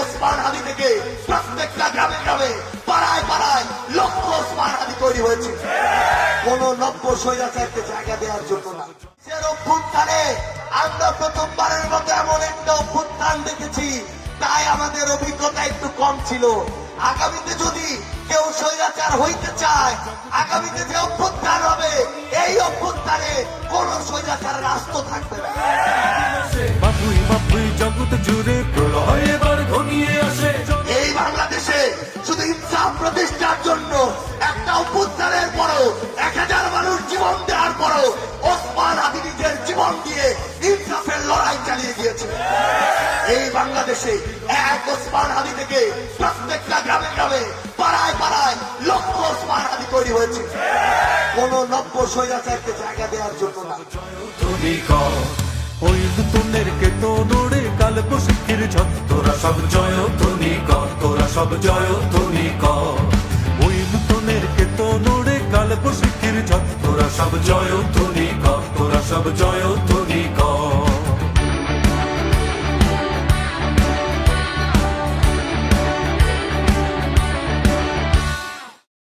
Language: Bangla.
ওসমান হাদি থেকে প্রত্যেকটা গ্রামে গ্রামে, পাড়ায় পাড়ায় লক্ষ ওসমান হাদি তৈরি হয়েছে। কোন জায়গা দেওয়ার জন্য না। অভ্যুত্থানে আমরা প্রথমবারের মতো এমন একটা অভ্যুত্থান দেখেছি, তাই আমাদের অভিজ্ঞতা একটু কম ছিল। আগামীতে যদি কেউ স্বৈরাচার হইতে চায়, আগামীতে যে অভ্যুত্থান হবে, এই অভ্যুত্থানে কোন স্বৈরাচারের রাস্ত থাকবে না। জীবন দেওয়ার পরও ওসমান আদি নিজের জীবন দিয়ে ইনসাফের লড়াই চালিয়ে গিয়েছে। এই বাংলাদেশে এক ওসমান হাদি থেকে প্রত্যেকটা গ্রামে গ্রামে পাড়ায় পাড়ায় লক্ষ ওসমান হাদি তৈরি হয়েছে। কোন নব্য স্বৈরাচারকে জায়গা দেওয়ার জন্য না। ওই নতুনের কে তো নোড়ে কাল বসিকির ঝত তোরা সব জয়, তুমি কর, তোরা সব জয়, তুমি কর। সব জয় তুমি কর তোরা সব জয়